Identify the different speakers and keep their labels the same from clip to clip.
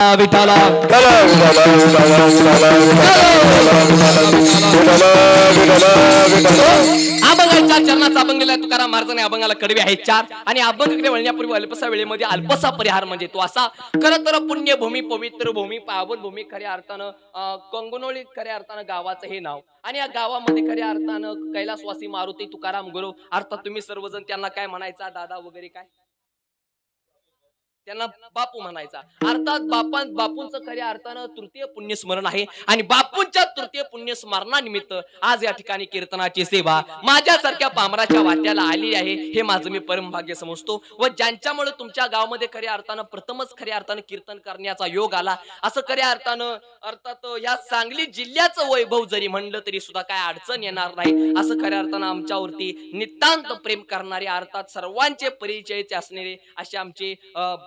Speaker 1: विठाला अभंगाच्या चरणाचा अभंग लिहिला तुकाराम महाराजांनी. अभंगाला कडवे आहेत चार. आणि अभंगाकडे वळण्यापूर्वी अल्पसा वेळेमध्ये अल्पसा परिहार म्हणजे तो असा. खरं तर पुण्यभूमी पवित्र भूमी पावन भूमी खऱ्या अर्थानं कंगनोळी खऱ्या अर्थानं गावाचं हे नाव. आणि या गावामध्ये खऱ्या अर्थानं कैलासवासी मारुती तुकाराम गुरु. अर्थात तुम्ही सर्वजण त्यांना काय म्हणायचा? दादा वगैरे काय? त्यांना बापू म्हणायचा. अर्थात बापां बापूंचं खऱ्या अर्थानं तृतीय पुण्यस्मरण आहे आणि बापूंच्या तृतीय पुण्यस्मरणानिमित्त आज या ठिकाणी कीर्तनाची सेवा माझ्यासारख्या पामराच्या वाट्याला आली आहे हे माझं मी परमभाग्य समजतो व ज्यांच्यामुळे तुमच्या गावामध्ये खऱ्या अर्थानं प्रथमच खऱ्या अर्थानं कीर्तन करण्याचा योग आला असं खऱ्या अर्थानं अर्थात या सांगली जिल्ह्याचं वैभव जरी म्हणलं तरी सुद्धा काय अडचण येणार नाही असं खऱ्या अर्थानं आमच्यावरती नितांत प्रेम करणारे अर्थात सर्वांचे परिचयचे असणारे असे आमचे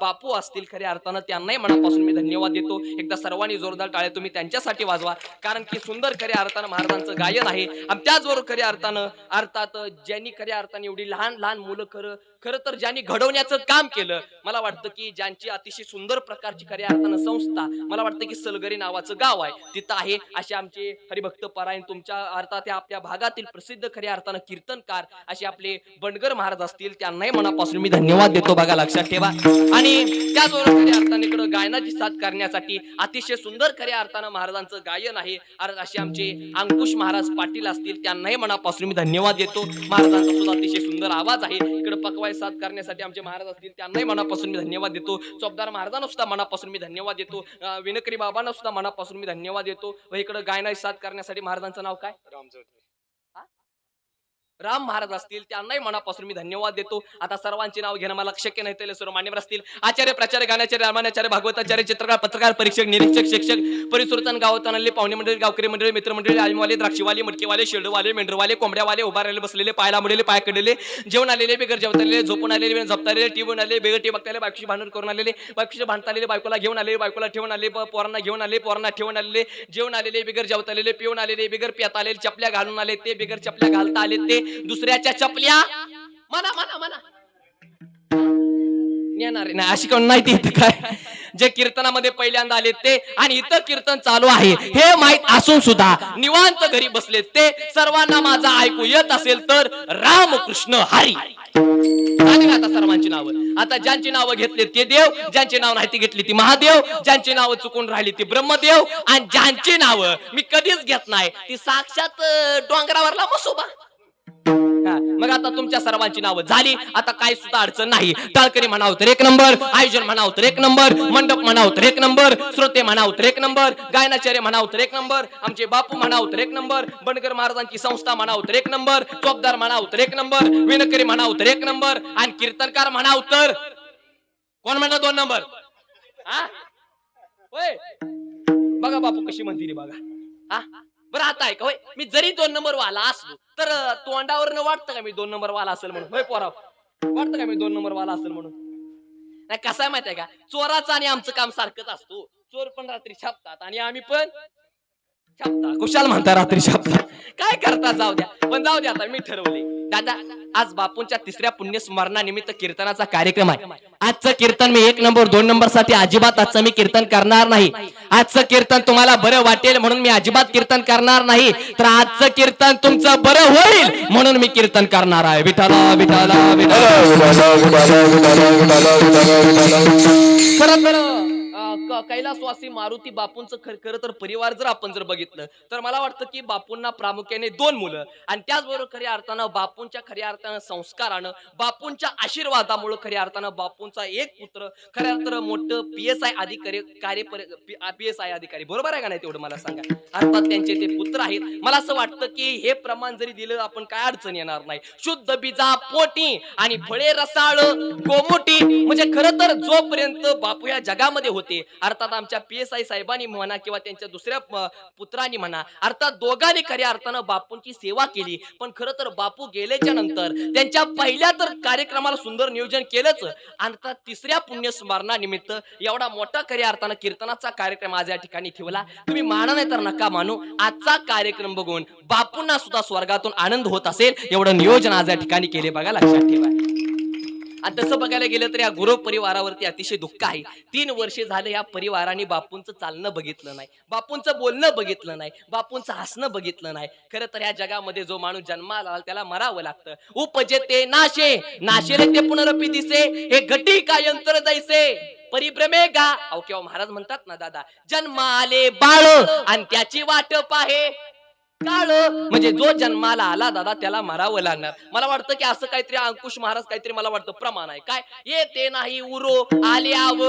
Speaker 1: बापू असतील खऱ्या अर्थानं त्यांनाही मनापासून मी धन्यवाद देतो. एकदा सर्वांनी जोरदार टाळे तुम्ही त्यांच्यासाठी वाजवा. कारण की सुंदर खऱ्या अर्थानं महाराजांचं गायन आहे. आणि त्याचबरोबर खऱ्या अर्थानं अर्थात ज्यांनी खऱ्या अर्थाने एवढी लहान लहान मुलं खरं खरं तर ज्यांनी घडवण्याचं काम केलं मला वाटतं की ज्यांची अतिशय सुंदर प्रकारची खऱ्या अर्थानं संस्था मला वाटतं की सलगरी नावाचं गाव आहे. तिथं आहे असे आमचे हरिभक्त परायण तुमच्या अर्थात आपल्या भागातील प्रसिद्ध खऱ्या अर्थानं कीर्तनकार असे आपले बंडगर महाराज असतील त्यांनाही मनापासून मी धन्यवाद देतो बघा लक्षात ठेवा. आणि त्याचबरोबर खऱ्या अर्थाने इकडं गायनाची साथ करण्यासाठी अतिशय सुंदर खऱ्या अर्थानं महाराजांचं गायन आहे. असे आमचे अंकुश महाराज पाटील असतील त्यांनाही मनापासून मी धन्यवाद देतो. महाराजांचा सुद्धा अतिशय सुंदर आवाज आहे. इकडे पकवाय साथ करण्यासाठी आमचे महाराज असतील त्यांनाही मनापासून मी धन्यवाद देतो. चोपदार महाराजांना सुद्धा मनापासून मी धन्यवाद देतो. विनकरी बाबांना सुद्धा मनापासून मी धन्यवाद देतो. व इकडे गायनाची साथ करण्यासाठी महाराजांचं नाव काय? राम महाराज असतील त्यांनाही मनापासून मी धन्यवाद देतो. आता सर्वांची नाव घेणं मला शक्य नाही त्याला सर्व मान्यवर असतील. आचार्य प्राचार्य गाण्याचार्य रामानाचार्य भागवताचार्य चित्रकार पत्रकार परीक्षक निरीक्षक शिक्षक परिसुरतन गावतानले पाहुणे मंडळी गावकरी मंडळी मित्रमंडळी आजमवाले द्राक्षीवाले मटकेवाले शेडवाले मेंढरवाले कोंबड्यावाले उभा राहिले बसलेले पायला मुडलेले पाय कडलेले जेवण आलेले बेगर जेवतालेले झोपून आलेले झोपता आलेले टीवून आले बेगर टी बघताले बायकोशी भांडण करून आलेले बायकोशी भांडता आलेले बायकोला घेऊन आले बायकोला ठेवून आले प- पोरांना घेऊन आले पोरांना ठेवून आलेले जेवण आलेले बिगर जेवता आलेले पिऊन आलेले बिगर पियात आलेले चपल्या घालून आले ते बिगर चपल्या घालता आले ते दुसऱ्याच्या चपल्या. म्हणा म्हणा म्हणा. येणार नाही अशी कोण नाही ती इथं काय? जे कीर्तनामध्ये पहिल्यांदा आले ते आणि इथं कीर्तन चालू आहे. हे माहीत असून सुद्धा निवांत घरी बसले ते. सर्वांना माझा ऐकू येत असेल तर रामकृष्ण हरी. आता सर्वांची नावं. आता ज्यांची नावं घेतली ते देव ज्यांची नाव नाही ती घेतली ती महादेव ज्यांची नावं चुकून राहिली ती ब्रह्मदेव आणि ज्यांची नावं मी कधीच घेत नाही ती साक्षात डोंगरावरला मसोबा. मग आता तुमच्या सर्वांची नावं झाली आता काही सुद्धा अडचण नाही तळकरी म्हणाव तर एक नंबर आयोजन म्हणाव तर एक नंबर मंडप म्हणाव तर एक नंबर श्रोते म्हणाव तर एक नंबर गायनाचार्य म्हणाव तर एक नंबर आमचे बापू म्हणाव तर एक नंबर बनकर महाराजांची संस्था म्हणाव तर एक नंबर चोपदार म्हणाव तर एक नंबर विनकरी म्हणाव तर एक नंबर आणि कीर्तनकार म्हणाव तर कोण म्हणा दोन नंबर हा होय बघा बापू कशी म्हणते बघा हा बरं आता आहे का होय. मी जरी दोन नंबर वाला असलो तर तोंडावर तोंडावरनं वाटतं का मी दोन नंबर वाला असेल म्हणून? होय पोरा वाटतं का मी दोन नंबर वाला असेल म्हणून? नाही कसं आहे माहिती आहे का? चोराचं आणि आमचं काम सारखंच असतो. चोर पण रात्री छापतात आणि आम्ही पण छापता कुशाल म्हणता रात्री छापता काय करता? जाऊ द्या. पण जाऊ द्या आता मी ठरवले दादा आज बापूंच्या तिसऱ्या पुण्यस्मरणानिमित्त कीर्तनाचा कार्यक्रम आहे. आजचं कीर्तन मी एक नंबर दोन नंबरसाठी अजिबात आजचं मी कीर्तन करणार नाही. आजचं कीर्तन तुम्हाला बरं वाटेल म्हणून मी अजिबात कीर्तन करणार नाही. तर आजचं कीर्तन तुमचं बरं होईल म्हणून मी कीर्तन करणार आहे. विठाला विठाला खरं अं, क- कैलासवासी मारुती बापूंचं खर खरं तर परिवार जर आपण जर बघितलं तर मला वाटतं की बापूंना प्रामुख्याने दोन मुलं आणि त्याचबरोबर खऱ्या अर्थानं बापूंच्या खऱ्या अर्थानं संस्कारानं बापूंच्या आशीर्वादामुळे खऱ्या अर्थानं बापूंचा एक पुत्र खऱ्या अर्थ मोठं पी एस आय अधिकारी कार्य पी एस आय अधिकारी. बरोबर आहे का नाही तेवढं मला सांगा? अर्थात त्यांचे ते पुत्र आहेत. मला असं वाटतं की हे प्रमाण जरी दिलं आपण काय अडचण येणार नाही. शुद्ध बीजा पोटी आणि फळे रसाळ गोमोटी. म्हणजे खरं तर जोपर्यंत बापू या जगामध्ये होते अर्थात आमच्या पी एस आय साहेबांनी म्हणा किंवा त्यांच्या दुसऱ्या पुत्रांनी म्हणा अर्थात दोघांनी खऱ्या अर्थानं बापूंची सेवा केली. पण खरं तर बापू गेल्याच्यानंतर त्यांच्या पहिल्या तर कार्यक्रमाला सुंदर नियोजन केलंच. अर्थात तिसऱ्या पुण्यस्मरणानिमित्त एवढा मोठा खऱ्या अर्थानं कीर्तनाचा कार्यक्रम आज या ठिकाणी ठेवला. तुम्ही माना नाही तर नका मानू आजचा कार्यक्रम बघून बापूंना सुद्धा स्वर्गातून आनंद होत असेल. एवढं नियोजन आज या ठिकाणी केले बघा लक्षात ठेवा. आणि तसं बघायला गेलं तर या गुरु परिवारावरती अतिशय दुःख आहे. तीन वर्षे झाले या परिवाराने बापूंचं चालणं बघितलं नाही. बापूंचं बोलणं बघितलं नाही. बापूंचं हसणं बघितलं नाही. खरं तर या जगामध्ये जो माणूस जन्माला आला त्याला मरावं लागतं. उपजे ते नाशे. नाशेले ते पुनरपी दिसे. हे घटी का यंत्र जायचे परिभ्रमे गा. अहो किंवा महाराज म्हणतात ना दादा जन्माले बाळ आणि त्याची वाट पाहे. काळ म्हणजे जो जन्माला आला दादा त्याला मरावं लागणार. मला वाटतं की असं काहीतरी अंकुश महाराज काहीतरी मला वाटतं प्रमाण आहे. काय? येते नाही उरो आले आव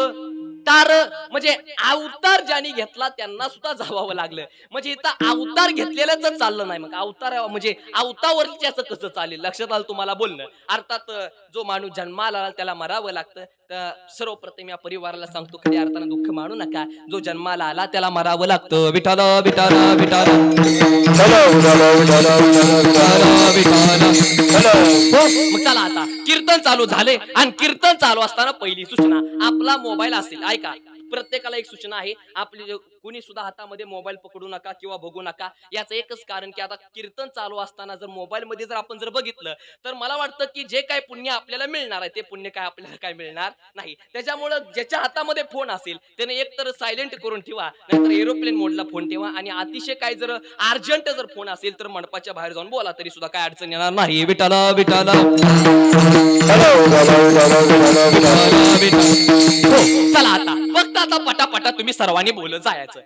Speaker 1: तार म्हणजे अवतार ज्यांनी घेतला त्यांना सुद्धा जावावं लागलं. म्हणजे इथं अवतार घेतलेल्याच चाललं नाही. मग अवतार म्हणजे अवतावरच्याच कसं चालेल? लक्षात आलं तुम्हाला बोलणं? अर्थात जो माणूस जन्माला आला त्याला मरावं लागतं. तर सर्वप्रथम या परिवाराला सांगतो खऱ्या अर्थानं दुःख मानू नका. जो जन्माला आला त्याला मरावं लागतं. विठाल विठाल विठाल. मग चला आता. कीर्तन चालू झाले. आणि कीर्तन चालू असताना पहिली सूचना आपला मोबाईल असेल. ऐका. प्रत्येकाला एक सूचना आहे आपली कुणी सुद्धा हातामध्ये मोबाईल पकडू नका किंवा बघू नका याचं एकच कारण की आता कीर्तन चालू असताना जर मोबाईल मध्ये जर आपण जर बघितलं तर मला वाटतं की जे काय पुण्य आपल्याला मिळणार आहे ते पुण्य काय आपल्याला काय मिळणार नाही. त्याच्यामुळं ज्याच्या हातामध्ये फोन असेल त्याने एक तर सायलेंट करून ठेवा नाहीतर एरोप्लेन मोडला फोन ठेवा आणि अतिशय काय जर अर्जंट जर फोन असेल तर मंडपाच्या बाहेर जाऊन बोला तरी सुद्धा काय अडचण येणार नाही. विटाला विटाला हो चला आता. आता पटापटा तुम्ही सर्वांनी बोलत जायचं.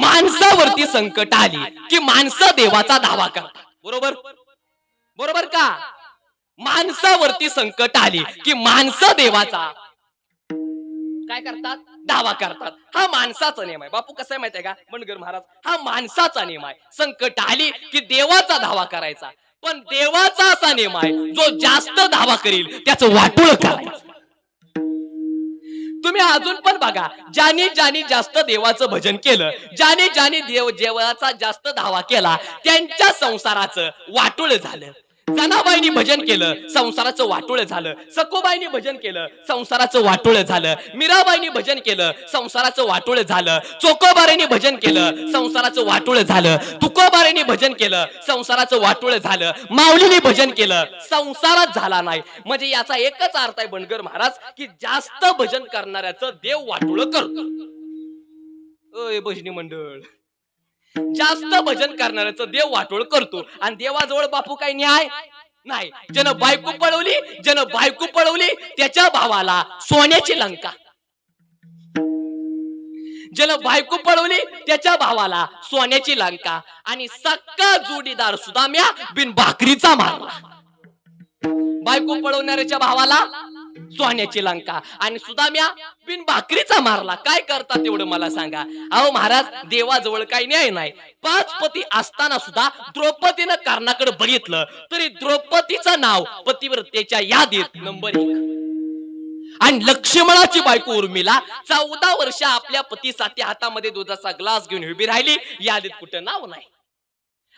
Speaker 1: माणसावरती संकट आली की माणसं देवाचा धावा करतात. बरोबर? बरोबर का? माणसावरती संकट आली की माणसं देवाचा काय करतात? दावा करतात. हा माणसाचा नियम आहे. बापू कसं आहे माहितीये का? बनगर महाराज हा माणसाचा नियम आहे. संकट आली की देवाचा धावा करायचा. पण देवाचा असा नियम आहे जो जास्त धावा करील त्याचं वाटोळ करायचं. तुम्ही अजून पण बघा ज्याने ज्याने जास्त देवाचं भजन केलं ज्याने ज्याने देव देवाचा जास्त धावा केला त्यांच्या संसाराचं वाटोळ झालं. जनाबाईनी भजन केलं संसाराचं वाटोळं झालं सकोबाईनी भजन केलं संसाराचं वाटोळ झालं मीराबाईनी भजन केलं संसाराचं वाटोळं झालं चोकोबारेनी भजन केलं संसाराचं वाटोळ झालं तुकोबारेनी भजन केलं संसाराचं वाटोळ झालं माऊलीने भजन केलं संसारात झाला नाही. म्हणजे याचा एकच अर्थ आहे बनगर महाराज की जास्त भजन करणाऱ्याचं देव वाटोळ करतो. अय भजनी मंडळ. जास्त भजन करणाऱ्याचं देव वाटोळ करतो. आणि देवाजवळ बापू काही न्याय नाही. ज्यानं बायको पळवली ज्यानं बायको पळवली त्याच्या भावाला सोन्याची लंका. ज्यानं बायको पळवली त्याच्या भावाला सोन्याची लंका. आणि सक्का जोडीदार सुदाम्या बिन भाकरीचा मारला. बायको पळवणाऱ्याच्या भावाला सोन्याची लंका. आणि सुदाम्या बिन भाकरीचा मारला. काय करतात तेवढं मला सांगा. अहो महाराज देवाजवळ काही न्याय नाही. पाच पती असताना सुद्धा द्रौपदीनं कर्णाकडे बघितलं. तरी द्रौपदीचं नाव पतिव्रतेच्या यादीत नंबर एक. आणि लक्ष्मणाची बायको उर्मिला चौदा वर्ष आपल्या पतीसाठी हातामध्ये दुधाचा ग्लास घेऊन उभी राहिली. यादीत कुठं नाव नाही.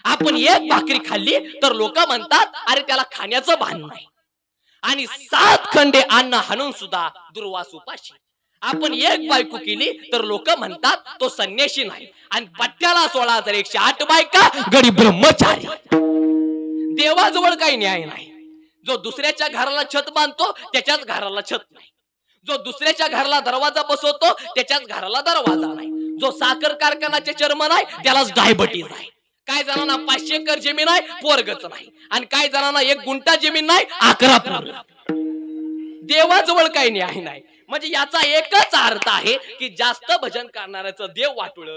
Speaker 1: आपण एक भाकरी खाल्ली तर लोक म्हणतात अरे त्याला खाण्याचं भान नाही. आणि सात खंडे अन्न हाणून सुद्धा दुर्वास उपाशी. आपण एक बायको केली तर लोक म्हणतात तो संन्याशी नाही. आणि पट्ट्याला सोळा हजार एकशे आठ बायका गडी ब्रह्मचारी. देवाजवळ काही न्याय नाही. जो दुसऱ्याच्या घराला छत बांधतो त्याच्याच घराला छत नाही. जो दुसऱ्याच्या घराला दरवाजा बसवतो त्याच्याच घराला दरवाजा नाही. जो साखर कारखानाचे चर्मन आहे त्यालाच डायबटीज आहे. काय जणांना पाचशे एकर जमीन आहे पोरगच नाही. आणि काय जणांना एक गुंठा जमीन नाही अकरा पोर देवाजवळ काही न्याय नाही. म्हणजे याचा एकच अर्थ आहे की जास्त भजन करणाऱ्याचं देव वाटुळ.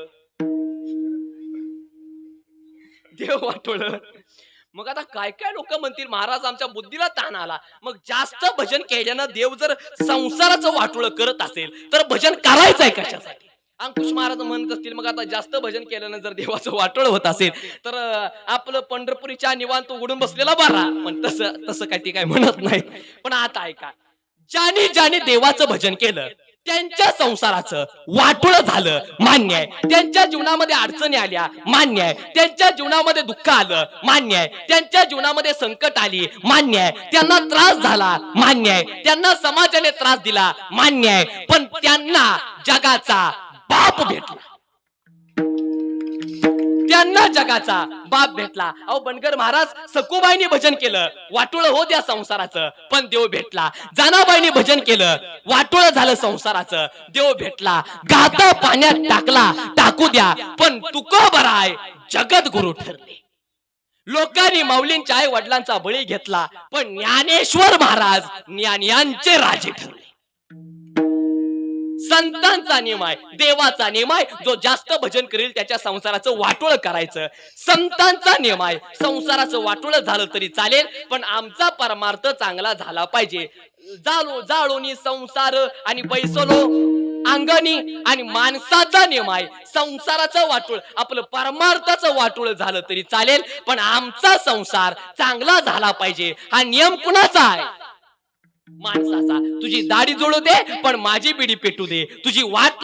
Speaker 1: देव वाटोळ. मग आता काय काय लोक म्हणतील महाराज आमच्या बुद्धीला ताण आला. मग जास्त भजन केल्यानं देव जर संसाराचं वाटोळ करत असेल तर भजन करायचंय कशासाठी? अंकुश महाराज म्हणत असतील मग आता जास्त भजन केल्यानं जर देवाचं वाटोळ होत असेल तर आपलं पंढरपुरीच्या निवांत उघडून बसलेला बरा. पण तसं तसं काय ते काय म्हणत नाही. पण आता ऐका. ज्याने ज्याने देवाचं भजन केलं त्यांच्या संसाराचं वाटोळ झालं मान्य आहे. त्यांच्या जीवनामध्ये अडचणी आल्या मान्य आहे. त्यांच्या जीवनामध्ये दुःख आलं मान्य आहे. त्यांच्या जीवनामध्ये संकट आली मान्य आहे. त्यांना त्रास झाला मान्य आहे. त्यांना समाजाने त्रास दिला मान्य आहे. पण त्यांना जगाचा बाप भेटला. त्यांना जगाचा बाप भेटला. अहो बनकर महाराज सकुबाईने भजन केलं. वाटोळ हो द्या संसाराचं पण देव भेटला. जानाबाईने भजन केलं. वाटोळ झालं संसाराचं देव भेटला. गाता पाण्यात टाकला टाकू द्या पण तुको बराय जगत गुरु ठरले. लोकांनी माऊलींच्या आई वडिलांचा बळी घेतला पण ज्ञानेश्वर महाराज ज्ञानियांचे राजे ठरले. संतांचा नियम आहे देवाचा नियम आहे जो जास्त भजन करेल त्याच्या संसाराचं वाटोळ करायचं. संतांचा नियम आहे संसाराचं वाटोळ झालं तरी चालेल पण आमचा परमार्थ चांगला झाला पाहिजे. जाळो जाळोनी संसार आणि बैसलो. अंगणी आणि माणसाचा नियम आहे संसाराचं वाटोळ आपलं परमार्थाचं वाटोळ झालं तरी चालेल पण आमचा संसार चांगला झाला पाहिजे. हा नियम कुणाचा आहे? माणसाचा तुझी दाढी जोडू दे पण माझी पिढी पेटू दे. तुझी वाट